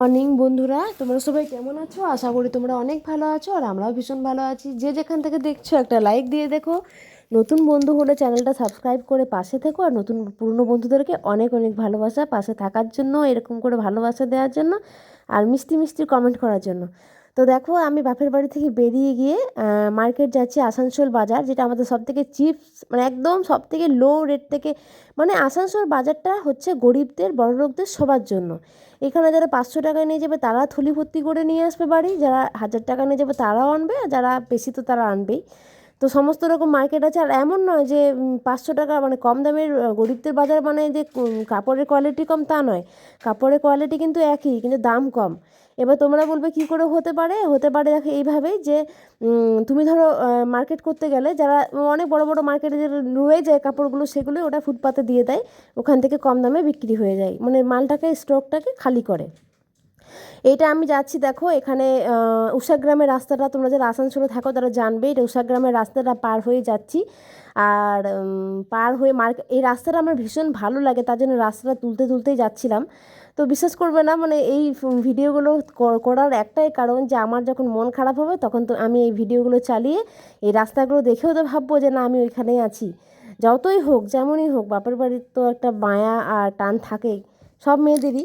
Morning, বন্ধুরা। তোমরা সবাই কেমন আছো? আশা করি তোমরা অনেক ভালো আছো আর আমরাও ভীষণ ভালো আছি। যে যেখান থেকে দেখছ, একটা লাইক দিয়ে দেখো। নতুন বন্ধু হলে চ্যানেলটা সাবস্ক্রাইব করে পাশে থেকো আর নতুন পুরনো বন্ধুদেরকে অনেক অনেক ভালোবাসা পাশে থাকার জন্য, এরকম করে ভালোবাসা দেওয়ার জন্য আর মিষ্টি মিষ্টি কমেন্ট করার জন্য। তো দেখো, আমি বাপের বাড়ি থেকে বেরিয়ে গিয়ে মার্কেট যাচ্ছি আসানসোল বাজার, যেটা আমাদের সব থেকে চিপস মানে একদম সব থেকে লো রেট থেকে মানে আসানসোল বাজারটা হচ্ছে গরিবদের, বড় লোকদের সবার জন্য। এখানে যারা পাঁচশো টাকা নিয়ে যাবে, তারা থলি ভর্তি করে নিয়ে আসবে বাড়ি, যারা হাজার টাকা নিয়ে যাবে, তারাও আনবে, আর যারা বেশি তো তারা আনবেই। তো সমস্ত রকম মার্কেট আছে। আর এমন নয় যে পাঁচশো টাকা মানে কম দামের গরিবদের বাজার মানে যে কাপড়ের কোয়ালিটি কম তা নয়। কাপড়ের কোয়ালিটি কিন্তু একই, কিন্তু দাম কম। এবার তোমরা বলবে কী করে হতে পারে? হতে পারে দেখো এইভাবেই যে তুমি ধরো মার্কেট করতে গেলে যারা অনেক বড় বড় মার্কেটে যে রয়ে যায় কাপড়গুলো সেগুলো ওটা ফুটপাতে দিয়ে দেয়। ওখান থেকে কম দামে বিক্রি হয়ে যায়। মানে মালটাকে স্টকটাকে খালি করে। এইটা আমি যাচ্ছি, দেখো, এখানে উষাগ্রামের রাস্তাটা তোমরা যারা আসানসোলে থাকো তারা জানবে, এটা উষাগ্রামের রাস্তাটা পার হয়ে যাচ্ছি। আর পার হয়ে মার্কেট এই রাস্তাটা আমার ভীষণ ভালো লাগে, তার জন্য রাস্তাটা তুলতে তুলতেই যাচ্ছিলাম। তো বিশ্বাস করবে না মানে এই ভিডিওগুলো করার একটাই কারণ যে আমার যখন মন খারাপ হবে তখন তো আমি এই ভিডিওগুলো চালিয়ে এই রাস্তাগুলো দেখেও তো ভাববো যে না, আমি ওইখানেই আছি। যতই হোক, যেমনই হোক, বাপের বাড়ির তো একটা মায়া আর টান থাকেই। সব মেয়েদেরই।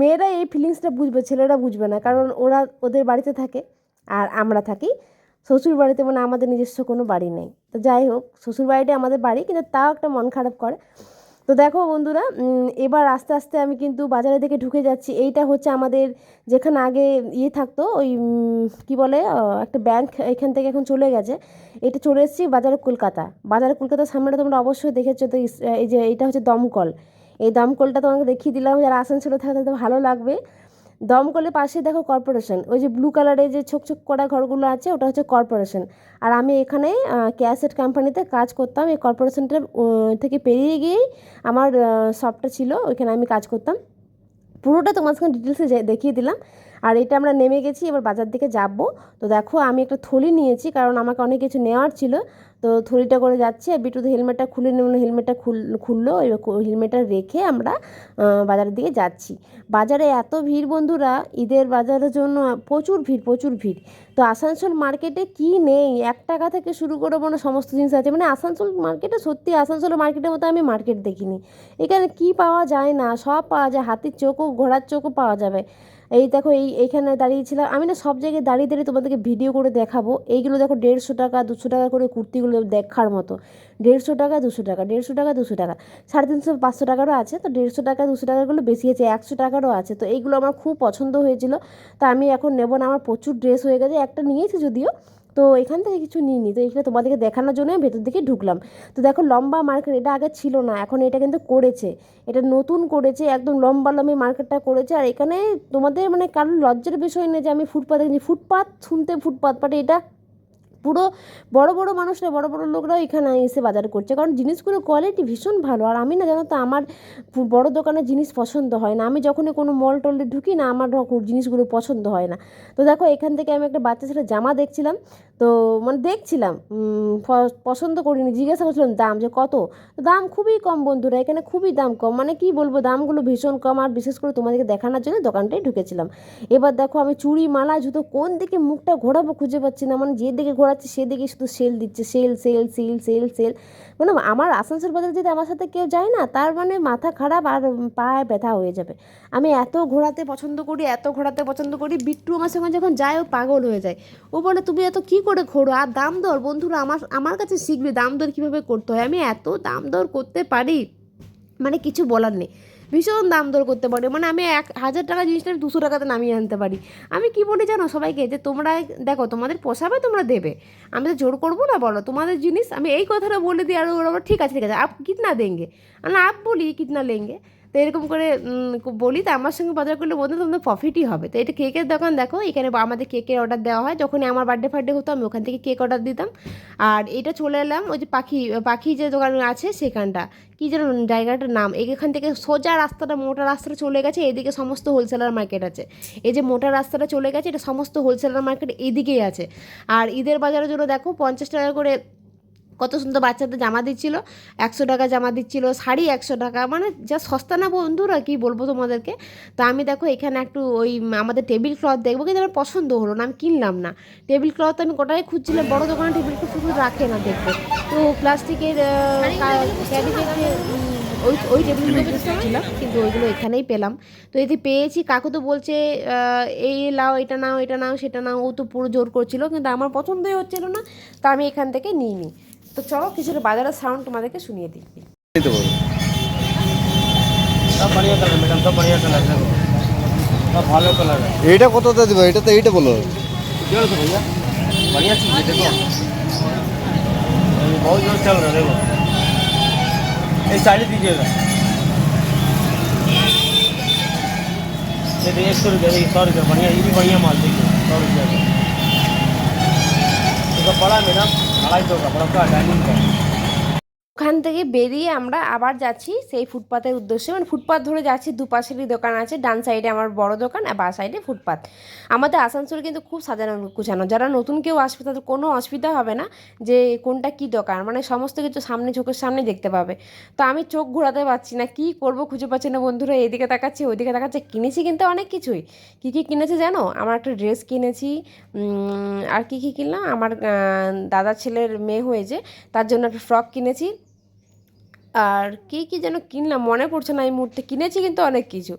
মেয়েরা এই ফিলিংসটা বুঝবে, ছেলেরা বুঝবে না, কারণ ওরা ওদের বাড়িতে থাকে আর আমরা থাকি। শ্বশুর বাড়িতে মানে আমাদের নিজস্ব কোনো বাড়ি নেই। তো যাই হোক শ্বশুর বাড়িটা আমাদের বাড়ি, কিন্তু তাও একটা মন খারাপ করে। তো দেখো বন্ধুরা এবার আস্তে আস্তে আমি কিন্তু বাজারের দিকে ঢুকে যাচ্ছি। এইটা হচ্ছে আমাদের যেখানে আগে ইয়ে থাকতো, ওই কি বলে একটা ব্যাংক এখান থেকে এখন চলে গেছে। এটা চলে এসেছি বাজারে কলকাতা। বাজারে কলকাতার সামনেটা তোমরা অবশ্যই দেখেছ, তো এই যে এইটা হচ্ছে দমকল। এই দমকলটা তোমাকে দেখিয়ে দিলাম, যারা আসানসোলে থাকে তাদের ভালো লাগবে। দমকলের পাশে দেখো কর্পোরেশন ওই যে ব্লু কালারের যে ছোক ছোক করা ঘরগুলো আছে, ওটা হচ্ছে কর্পোরেশন আর আমি এখানে ক্যাসেট কোম্পানিতে কাজ করতাম, এই কর্পোরেশনটা থেকে পেরিয়ে গিয়েই আমার শপটা ছিল, ওইখানে আমি কাজ করতাম। পুরোটা তোমার সঙ্গে ডিটেলসে দেখিয়ে দিলাম। আর এটা আমরা নেমে গেছি, এবার বাজার দিকে যাব। তো দেখো, আমি একটা থলি নিয়েছি, কারণ আমাকে অনেক কিছু নেওয়ার ছিল। তো থলিটা করে যাচ্ছি, আর বিটু হেলমেটটা খুলে নিল হেলমেটটা খুল, খুললো হেলমেটটা রেখে আমরা বাজারের দিকে যাচ্ছি। বাজারে এত ভিড় বন্ধুরা, ঈদের বাজারের জন্য প্রচুর ভিড় প্রচুর ভিড়। তো আসানসোল মার্কেটে কি নেই? এক টাকা থেকে শুরু করে মানে সমস্ত জিনিস আছে। মানে আসানসোল মার্কেটে সত্যি আসানসোল মার্কেটের মতো আমি মার্কেট দেখিনি। এখানে কি পাওয়া যায় না, সব পাওয়া যায়, হাতির চোখও, ঘোড়ার চোখও পাওয়া যাবে। এই দেখো, এই এইখানে দাঁড়িয়েছিলাম আমি না সব জায়গায় দাঁড়িয়ে দাঁড়িয়ে তোমাদেরকে ভিডিও করে দেখাবো। এইগুলো দেখো দেড়শো টাকা, দুশো টাকা করে কুর্তিগুলো দেখার মতো। দেড়শো টাকা, দুশো টাকা, দেড়শো টাকা, দুশো টাকা। সাড়ে তিনশো, পাঁচশো টাকারও আছে, তো দেড়শো টাকা, দুশো টাকাগুলো বেশি আছে একশো টাকারও আছে। তো এইগুলো আমার খুব পছন্দ হয়েছিল। তা আমি এখন নেব না, আমার প্রচুর ড্রেস হয়ে গেছে। একটা নিয়েছি যদিও তো এখান থেকে কিছু নিইনি। তো এখানে তোমাদেরকে দেখানোর জন্য ভেতর দিকে ঢুকলাম। তো দেখো লম্বা মার্কেট এটা আগে ছিল না, এখন এটা কিন্তু করেছে। এটা নতুন করেছে, একদম লম্বা লম্বি মার্কেটটা করেছে। আর এখানে তোমাদের মানে কারোর লজ্জার বিষয় নেই যে আমি ফুটপাতে ফুটপাত শুনতে ফুটপাত বাট এটা পুরো বড় বড় মানুষরা বড় বড় লোকরাও এখানে এসে বাজার করছে। কারণ জিনিসগুলোর কোয়ালিটি ভীষণ ভালো। আর আমি না জানো তো, আমার বড় দোকানের জিনিস পছন্দ হয় না। আমি যখনই কোনো মল টলে ঢুকি না, আমার জিনিসগুলো পছন্দ হয় না। তো দেখো, এখান থেকে আমি একটা বাচ্চা ছেলে জামা দেখছিলাম। তো মানে দেখছিলাম পছন্দ করিনি। জিজ্ঞাসা করছিলাম, দাম যে কত? দাম খুবই কম বন্ধুরা, এখানে খুবই দাম কম। মানে কি বলব, দামগুলো ভীষণ কম। আর বিশেষ করে তোমাদেরকে দেখানোর জন্য দোকানটাই ঢুকেছিলাম। এবার দেখো, আমি চুড়ি, মালা, জুতো কোন দিকে মুখটা ঘোরাবো খুঁজে পাচ্ছি না। মানে যে দিকে ঘোরাচ্ছি সেদিকে শুধু সেল দিচ্ছে sale sale sale sale sale মানে আমার আসানসোল বাজারে যদি আমার সাথে কেউ যায় না, তার মানে মাথা খারাপ আর পায়ে ব্যথা হয়ে যাবে। আমি এত ঘোরাতে পছন্দ করি, এত ঘোরাতে পছন্দ করি, বিট্টু আমার সঙ্গে যখন যায়, ও পাগল হয়ে যায়। ও বলে, তুমি এত কী করে ঘোরো? আর দাম দর? বন্ধুরা, আমার আমার কাছে শিখবে দাম দর কীভাবে করতে হয়। আমি এত দাম দর করতে পারি? মানে কিছু বলার নেই। ভীষণ দাম দর করতে পারি। মানে আমি এক হাজার টাকা জিনিসটা আমি দুশো টাকাতে নামিয়ে আনতে পারি। আমি কি বলি জানো সবাইকে? যে তোমরা দেখো, তোমাদের পোষাবে তোমরা দেবে। আমি তো জোর করব না বলো। তোমাদের জিনিস আমি এই কথাটা বলে দিই, আর ওরা ঠিক আছে ঠিক আছে, আপ কিতনা দেঙ্গে? না আপ বলি, কিতনা লেঙ্গে? তো এরকম করে বলি, তো আমার সঙ্গে বাজার করলে বন্ধু তোমাদের প্রফিটই হবে। তো এটা কেকের দোকান দেখো, এখানে আমাদের কেকের অর্ডার দেওয়া হয়। যখনই আমার বার্থডে ফার্থডে হতো, আমি ওখান থেকে কেক অর্ডার দিতাম। আর এটা চলে এলাম, ওই যে পাখি পাখি যে দোকান আছে সেখানটা। কী যেন জায়গাটার নাম। এখান থেকে সোজা রাস্তাটা, মোটা রাস্তাটা চলে গেছে, এদিকে সমস্ত হোলসেলার মার্কেট আছে। এই যে মোটা রাস্তাটা চলে গেছে, এটা সমস্ত হোলসেলার মার্কেট এদিকেই আছে। আর ঈদের বাজারের জন্য দেখো, পঞ্চাশ টাকা করে কত সুন্দর বাচ্চাদের জামা দিচ্ছিল, একশো টাকা জামা দিচ্ছিল, শাড়ি একশো টাকা মানে যা সস্তা না বন্ধুরা, কি বলব তোমাদেরকে? তো আমি দেখো এখানে একটু ওই আমাদের টেবিল ক্লথ দেখব, কিন্তু আমার পছন্দ হলো না, আমি কিনলাম না। টেবিল ক্লথ আমি গোটাই খুঁজছিলাম, বড় দোকানে টেবিল ক্লথ শুধু রাখে না দেখবে। তো প্লাস্টিকের ওই ওই টেবিলগুলো খুঁজছিলাম, কিন্তু ওইগুলো এখানেই পেলাম। তো এতে পেয়েছি, কাকু তো বলছে এই লাও, এটা নাও এটা নাও, সেটা নাও, ও তো পুরো জোর করছিল, কিন্তু আমার পছন্দই হচ্ছিল না, তা আমি এখান থেকে নিই নি তো চলো কিছুটা বাজারের সাউন্ড তোমাদেরকে শুনিয়ে দিই এই তো বলো सब बढ़िया कलर मैडम सब बढ़िया कलर है सब भालो कलर है এইটা কততে দেবো এটা তো এইটা বলো डेढ़ सौ भैया बढ़िया चीज़ है देखो ये बहुत जोर चल रहा है देखो ये साड़ी दीजिएगा ये देखिए एक सौ रुपये देखिए सौ रुपये बढ़िया ये भी बढ़िया माल देखिए सौ रुपये का ये तो बड़ा मैडम আড়াইশো টাকা বড় ডাইনিং ওখান থেকে বেরিয়ে আমরা আবার যাচ্ছি সেই ফুটপাতের উদ্দেশ্যে। মানে ফুটপাত ধরে যাচ্ছি, দুপাশেরই দোকান আছে, ডান সাইডে আমার বড় দোকান আর বা সাইডে ফুটপাত। আমাদের আসানসোল কিন্তু খুব সাজানো গুছানো। যারা নতুন কেউ আসবে তাদের কোনো অসুবিধা হবে না যে কোনটা কি দোকান। মানে সমস্ত কিছু সামনে, চোখের সামনে দেখতে পাবে। তো আমি চোখ ঘোরাতে পারছি না, কি করব খুঁজে পাচ্ছি না বন্ধুরা, এদিকে তাকাচ্ছে, ওইদিকে তাকাচ্ছে। কিনেছি কিন্তু অনেক কিছুই। কী কী কিনেছি জানো? আমার একটা ড্রেস কিনেছি আর কী কী কিনলাম? আমার দাদা ছেলের মেয়ে হয়েছে, তার জন্য একটা ফ্রক কিনেছি। আর কী কী যেন কিনলাম, মনে পড়ছে না এই মুহূর্তে। কিনেছি কিন্তু অনেক কিছু।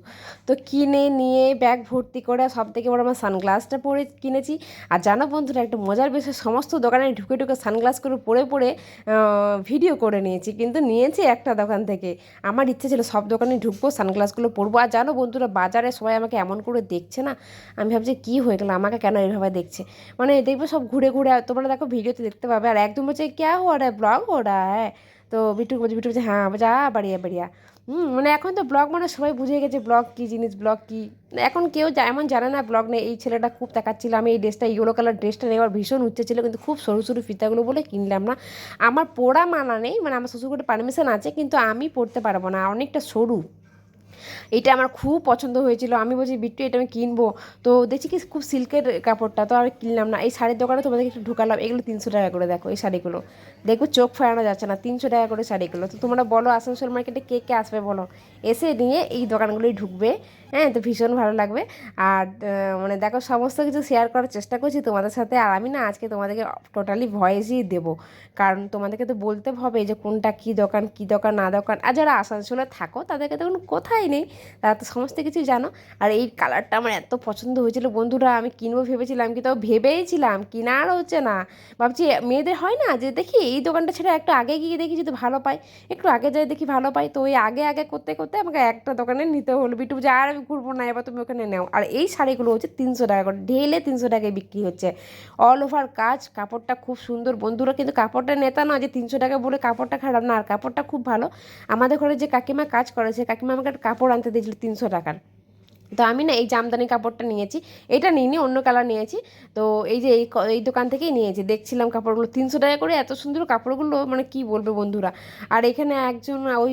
তো কিনে নিয়ে ব্যাগ ভর্তি করে সব থেকে বড় আমার সানগ্লাসটা পরে কিনেছি। আর জানো বন্ধুরা, একটা মজার বিষয়, সমস্ত দোকানে ঢুকে ঢুকে সানগ্লাস করে পরে পরে ভিডিও করে নিয়েছি। কিন্তু নিয়েছি একটা দোকান থেকে। আমার ইচ্ছে ছিল সব দোকানে ঢুকবো সানগ্লাসগুলো পরবো। আর জানো বন্ধুরা, বাজারে সবাই আমাকে এমন করে দেখছে না? আমি ভাবছি, কী হয়ে গেলো? আমাকে কেন এইভাবে দেখছে? মানে দেখবে সব ঘুরে ঘুরে, তোমরা দেখো, ভিডিওতে দেখতে পাবে। আর একদম হচ্ছে ক্যা হো রা? ব্লগ হো রা হ্যাঁ তো বিটুক বলছে বিটুক বলছে হ্যাঁ যা বাড়িয়া বাড়িয়া। হুম মানে এখন তো ব্লগ মানে সবাই বুঝে গেছে ব্লগ কী জিনিস, ব্লগ কী। এখন কেউ এমন জানে না ব্লগ নেই এই ছেলেটা খুব দেখাচ্ছিল আমি এই ড্রেসটা ইয়েলো কালার ড্রেসটা নেওয়ার ভীষণ উচ্চ ছিল, কিন্তু খুব সরু সরু ফিতাগুলো বলে কিনলাম না। আমার পড়া মানা নেই মানে আমার শ্বশুরগুলো পারমিশন আছে, কিন্তু আমি পড়তে পারব না, অনেকটা সরু। এটা আমার খুব পছন্দ হয়েছিল। আমি বলছি, বিট্টু, এটা আমি কিনবো। তো দেখছি কি, খুব সিল্কের কাপড়টা, তো আর কিনলাম না। এই শাড়ির দোকানে তোমাদেরকে একটু ঢুকালাম, এগুলো তিনশো টাকা করে দেখো এই শাড়িগুলো। দেখো, চোখ ফেরানো যাচ্ছে না, তিনশো টাকা করে শাড়িগুলো। তো তোমরা বলো, আসানসোল মার্কেটে কে কে আসবে বলো? এসে নিয়ে এই দোকানগুলোই ঢুকবে। হ্যাঁ তো ভীষণ ভালো লাগবে। আর মানে দেখো, সমস্ত কিছু শেয়ার করার চেষ্টা করছি তোমাদের সাথে। আর আমি না আজকে তোমাদেরকে টোটালি ভয়েসই দেবো। কারণ তোমাদেরকে তো বলতে হবে যে, কোনটা কী দোকান কী দোকান, না দোকান। আর যারা আসানসোলে থাকো, তাদেরকে তো কোনো কথাই নেই, তারা তো সমস্ত কিছুই জানো। আর এই কালারটা আমার এত পছন্দ হয়েছিল। বন্ধুরা, আমি কিনবো ভেবেছিলাম, কিন্তু ভেবেইছিলাম কিনার হচ্ছে না। ভাবছি, মেয়েদের হয় না যে দেখি এই দোকানটা ছেড়ে একটু আগে গিয়ে দেখি যদি ভালো পাই। একটু আগে যাই দেখি ভালো পাই। তো ওই আগে আগে করতে করতে আমাকে একটা দোকানে নিতে হলো। বিটু যে আর আমি ঘুরবো না, এবার তুমি ওখানে নাও। আর এই শাড়িগুলো হচ্ছে তিনশো টাকা করে, ঢেলে তিনশো টাকায় বিক্রি হচ্ছে। অল ওভার কাজ, কাপড়টা খুব সুন্দর। বন্ধুরা, কিন্তু কাপড়টা নেতা নয় যে তিনশো টাকা বলে কাপড়টা খারাপ না, আর কাপড়টা খুব ভালো। আমাদের ঘরে যে কাকিমা কাজ করেছে কাকিমা আমাকে একটা কাপড় আনতে দিয়েছিল তিনশো টাকার তো আমি না এই জামদানি কাপড়টা নিয়েছি। এটা নিইনি, অন্য কালার নিয়েছি। তো এই যে এই দোকান থেকেই নিয়েছি। দেখছিলাম কাপড়গুলো তিনশো টাকা করে, এত সুন্দর কাপড়গুলো মানে কি বলব বন্ধুরা? আর এখানে একজন ওই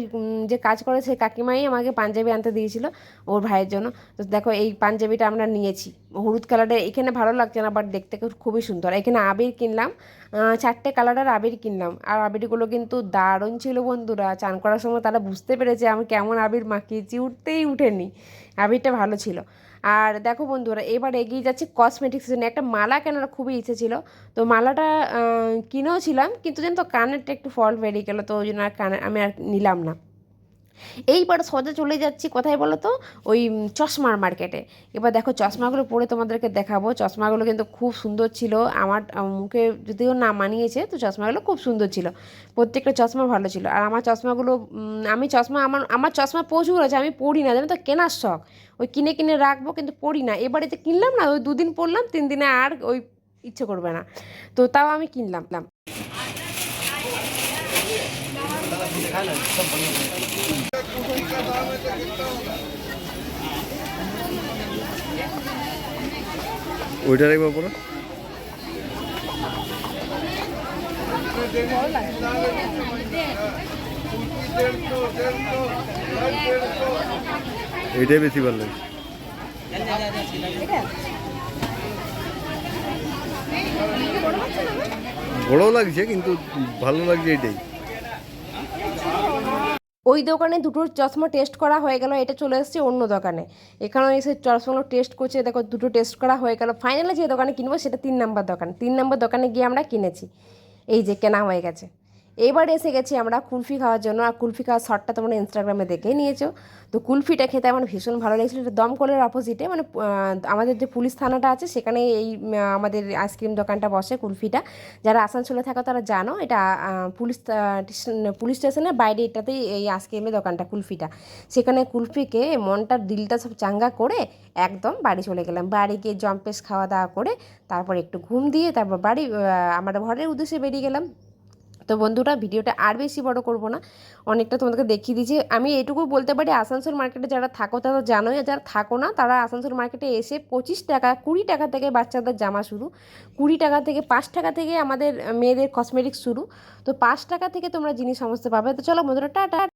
যে কাজ করে করেছে কাকিমাই আমাকে পাঞ্জাবি আনতে দিয়েছিল ওর ভাইয়ের জন্য। তো দেখো এই পাঞ্জাবিটা আমরা নিয়েছি। হলুদ কালারের, এখানে ভালো লাগছে না বাট দেখতে খুবই সুন্দর। এখানে আবির কিনলাম চারটে কালারের আবির কিনলাম। আর আবিরগুলো কিন্তু দারুণ ছিল বন্ধুরা। চান করার সময় তারা বুঝতে পেরেছে আমি কেমন আবির মাখিয়েছি, উঠতেই উঠেনি। আবিরটা ভালো ছিল। আর দেখো বন্ধুরা, এবার এগিয়ে যাচ্ছে কসমেটিক্স জন্য একটা মালা কেনার খুবই ইচ্ছে ছিল। তো মালাটা কিনেও ছিলাম, কিন্তু যেন তো কানেরটা একটু ফল্ট বেরিয়ে গেলো, তো ওই জন্য আর কানে আমি আর নিলাম না। এইবার সোজা চলে যাচ্ছি, কোথায় বলো তো? ওই চশমার মার্কেটে এবার দেখো, চশমাগুলো পরে তোমাদেরকে দেখাবো। চশমাগুলো কিন্তু খুব সুন্দর ছিল। আমার মুখে যদিও না মানিয়েছে, তো চশমাগুলো খুব সুন্দর ছিল। প্রত্যেকটা চশমা ভালো ছিল। আর আমার চশমাগুলো আমি চশমা, আমার আমার চশমা প্রচুর আছে, আমি পড়ি না। জানো তো, কেনার শখ। ওই কিনে কিনে রাখব, কিন্তু পড়ি না। এবারে যে কিনলাম না, ওই দুদিন পরলাম, তিন দিনে আর ওই ইচ্ছে করবে না। তো তাও আমি কিনলাম ওইটার একবার বলো এইটাই বেশি ভালো লাগে। বড়ও লাগছে কিন্তু ভালো লাগছে এটাই ওই দোকানে দুটো চশমা টেস্ট করা হয়ে গেল, এটা চলে এসেছে অন্য দোকানে। এখানে এসে চশমাগুলো টেস্ট করছে, দেখো দুটো টেস্ট করা হয়ে গেল। ফাইনালি যে দোকানে কিনবো সেটা তিন নম্বর দোকান। তিন নম্বর দোকানে গিয়ে আমরা কিনেছি। এই যে কেনা হয়ে গেছে। এবার এসে গেছি আমরা কুলফি খাওয়ার জন্য। আর কুলফি খাওয়ার শর্টটা তোমরা ইনস্টাগ্রামে দেখেই নিয়েছো। তো কুলফিটা খেতে আমার ভীষণ ভালো লেগেছিলো। এটা দমকলের অপোজিটে মানে আমাদের যে পুলিশ থানাটা আছে সেখানে এই আমাদের আইসক্রিম দোকানটা বসে কুলফিটা। যারা আসানসোলে থাকো তারা জানো, এটা পুলিশ পুলিশ স্টেশনের বাইরে এটাতেই এই আইসক্রিমের দোকানটা, কুলফিটা। সেখানে কুলফিকে মনটার দিলটা সব চাঙ্গা করে একদম বাড়ি চলে গেলাম। বাড়ি গিয়ে জম্পেস খাওয়া দাওয়া করে, তারপর একটু ঘুম দিয়ে তারপর বাড়ি আমরা ঘরের উদ্দেশ্যে বেরিয়ে গেলাম। তো বন্ধুরা, ভিডিওটা আর বেশি বড় করব না। অনেকটা তোমাদেরকে দেখিয়ে দিয়েছি আমি এটুকু বলতে পারি, আসানসোল মার্কেটে যারা থাকো, তারা জানোই যারা থাকো না, তারা আসানসোল মার্কেটে এসে পঁচিশ টাকা, কুড়ি টাকা থেকে বাচ্চাদের জামা শুরু। কুড়ি টাকা থেকে, পাঁচ টাকা থেকে আমাদের মেয়েদের কসমেটিক্স শুরু। তো পাঁচ টাকা থেকে তোমরা জিনিস সমস্ত পাবে। তো চলো বন্ধুরা, টাটা!